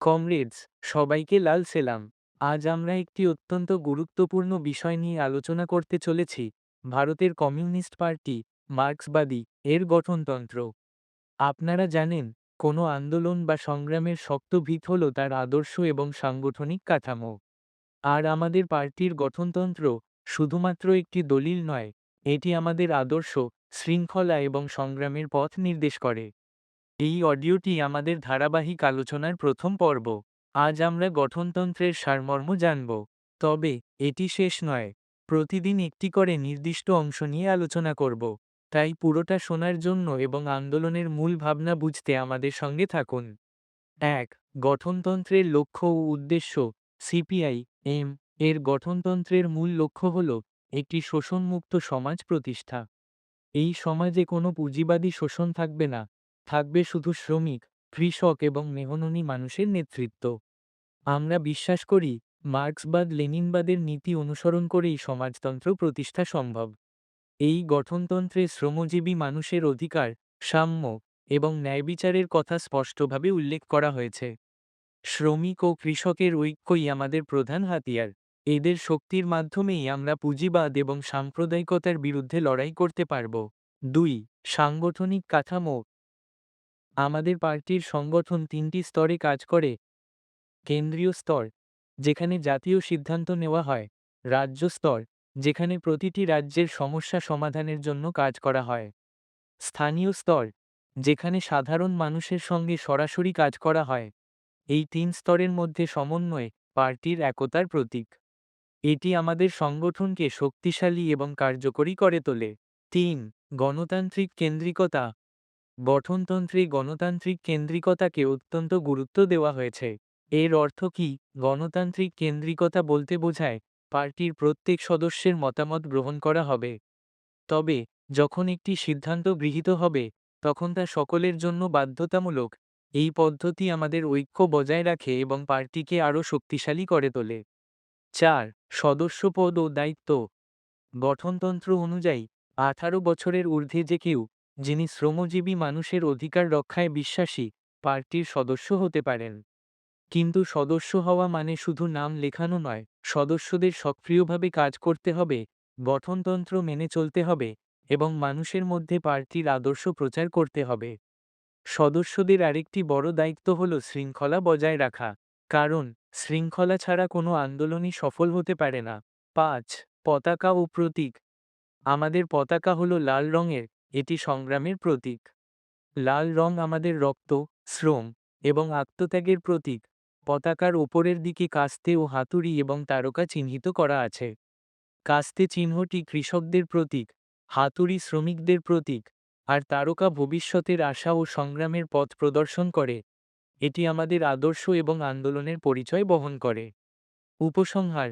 Comrades সবাইকে লাল সেলাম। আজ আমরা একটি অত্যন্ত গুরুত্বপূর্ণ বিষয় নিয়ে আলোচনা করতে চলেছি, ভারতের কমিউনিস্ট পার্টি, মার্ক্সবাদী, এর গঠনতন্ত্র। আপনারা জানেন, কোনো আন্দোলন বা সংগ্রামের শক্ত ভিত হল তার আদর্শ এবং সাংগঠনিক কাঠামো। আর আমাদের পার্টির গঠনতন্ত্র শুধুমাত্র একটি দলিল নয়, এটি আমাদের আদর্শ, শৃঙ্খলা এবং সংগ্রামের পথ নির্দেশ করে। এই অডিওটি আমাদের ধারাবাহিক আলোচনার প্রথম পর্ব। আজ আমরা গঠনতন্ত্রের সারমর্ম জানব। তবে, এটি শেষ নয়। প্রতিদিন একটি করে নির্দিষ্ট অংশ নিয়ে আলোচনা করব। তাই পুরোটা শোনার জন্য এবং আন্দোলনের মূল ভাবনা বুঝতে আমাদের সঙ্গে থাকুন। এক, গঠনতন্ত্রের লক্ষ্য ও উদ্দেশ্য। সিপিআই, এম, এর গঠনতন্ত্রের মূল লক্ষ্য হল একটি শোষণমুক্ত সমাজ প্রতিষ্ঠা। এই সমাজে কোনো পুঁজিবাদী শোষণ থাকবে না। থাকবে শুধু শ্রমিক, কৃষক এবং মেহননী মানুষের নেতৃত্ব। আমরা বিশ্বাস করি, মার্ক্সবাদ, লেনিনবাদের নীতি অনুসরণ করেই সমাজতন্ত্র প্রতিষ্ঠা সম্ভব। এই গঠনতন্ত্রে শ্রমজীবী মানুষের অধিকার, সাম্য এবং ন্যায়বিচারের কথা স্পষ্টভাবে উল্লেখ করা হয়েছে। শ্রমিক ও কৃষকের ঐক্যই আমাদের প্রধান হাতিয়ার। এদের শক্তির মাধ্যমেই আমরা পুঁজিবাদ এবং সাম্প্রদায়িকতার বিরুদ্ধে লড়াই করতে পারব। দুই, সাংগঠনিক কাঠামো আমাদের পার্টির সংগঠন তিনটি স্তরে কাজ করে। কেন্দ্রীয় স্তর, যেখানে জাতীয় সিদ্ধান্ত নেওয়া হয়। রাজ্য স্তর, যেখানে প্রতিটি রাজ্যের সমস্যা সমাধানের জন্য কাজ করা হয়। স্থানীয় স্তর, যেখানে সাধারণ মানুষের সঙ্গে সরাসরি কাজ করা হয়। এই তিন স্তরের মধ্যে সমন্বয় পার্টির একতার প্রতীক। এটি আমাদের সংগঠনকে শক্তিশালী এবং কার্যকরী করে তোলে। তিন, গণতান্ত্রিক কেন্দ্রিকতা গঠনতন্ত্রে গণতান্ত্রিক কেন্দ্রিকতাকে অত্যন্ত গুরুত্ব দেওয়া হয়েছে। এর অর্থ কি? গণতান্ত্রিক কেন্দ্রিকতা বলতে বোঝায় পার্টির প্রত্যেক সদস্যের মতামত গ্রহণ করা হবে। তবে, যখন একটি সিদ্ধান্ত গৃহীত হবে, তখন তা সকলের জন্য বাধ্যতামূলক। এই পদ্ধতি আমাদের ঐক্য বজায় রাখে এবং পার্টিকে আরও শক্তিশালী করে তোলে। চার, সদস্যপদ ও দায়িত্ব। গঠনতন্ত্র অনুযায়ী, আঠারো বছরের ঊর্ধ্বে যে কেউ যিনি শ্রমজীবী মানুষের অধিকার রক্ষায় বিশ্বাসী, পার্টির সদস্য হতে পারেন। কিন্তু সদস্য হওয়া মানে শুধু নাম লেখানো নয়, সদস্যদের সক্রিয়ভাবে কাজ করতে হবে, গঠনতন্ত্র মেনে চলতে হবে, এবং মানুষের মধ্যে পার্টির আদর্শ প্রচার করতে হবে। সদস্যদের আরেকটি বড় দায়িত্ব হল শৃঙ্খলা বজায় রাখা, কারণ শৃঙ্খলা ছাড়া কোনো আন্দোলনই সফল হতে পারে না। পাঁচ, পতাকা ও প্রতীক। আমাদের পতাকা হলো লাল রঙের এটি সংগ্রামের প্রতীক। লাল রং আমাদের রক্ত, শ্রম এবং আত্মত্যাগের প্রতীক। পতাকার ওপরের দিকে কাস্তে ও হাতুড়ি এবং তারকা চিহ্নিত করা আছে। কাস্তে চিহ্নটি কৃষকদের প্রতীক, হাতুড়ি শ্রমিকদের প্রতীক, আর তারকা ভবিষ্যতের আশা ও সংগ্রামের পথ প্রদর্শন করে। এটি আমাদের আদর্শ এবং আন্দোলনের পরিচয় বহন করে। উপসংহার,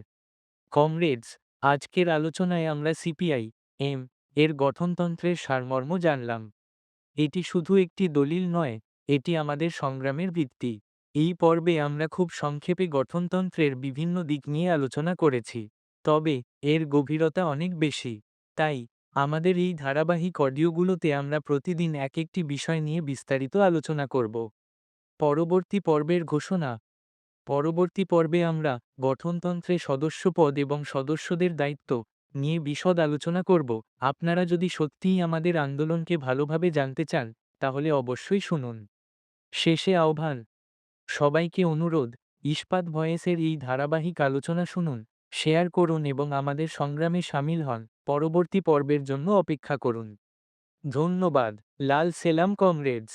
কমরেডস, আজকের আলোচনায় আমরা সিপিআই, এম এর গঠনতন্ত্রের সারমর্ম জানলাম। এটি শুধু একটি দলিল নয়, এটি আমাদের সংগ্রামের ভিত্তি। এই পর্বে আমরা খুব সংক্ষেপে গঠনতন্ত্রের বিভিন্ন দিক নিয়ে আলোচনা করেছি, তবে এর গভীরতা অনেক বেশি। তাই, আমাদের এই ধারাবাহিক অডিওগুলোতে আমরা প্রতিদিন এক একটি বিষয় নিয়ে বিস্তারিত আলোচনা করব। পরবর্তী পর্বের ঘোষণা। পরবর্তী পর্বে আমরা গঠনতন্ত্রে সদস্যপদ এবং সদস্যদের দায়িত্ব নিয়ে বিশদ আলোচনা করব। আপনারা যদি সত্যিই আমাদের আন্দোলনকে ভালোভাবে জানতে চান, তাহলে অবশ্যই শুনুন। শেষে আহ্বান। সবাইকে অনুরোধ, ইস্পাত ভয়েসের এই ধারাবাহিক আলোচনা শুনুন, শেয়ার করুন এবং আমাদের সংগ্রামে সামিল হন। পরবর্তী পর্বের জন্য অপেক্ষা করুন। ধন্যবাদ। লাল সেলাম কমরেডস।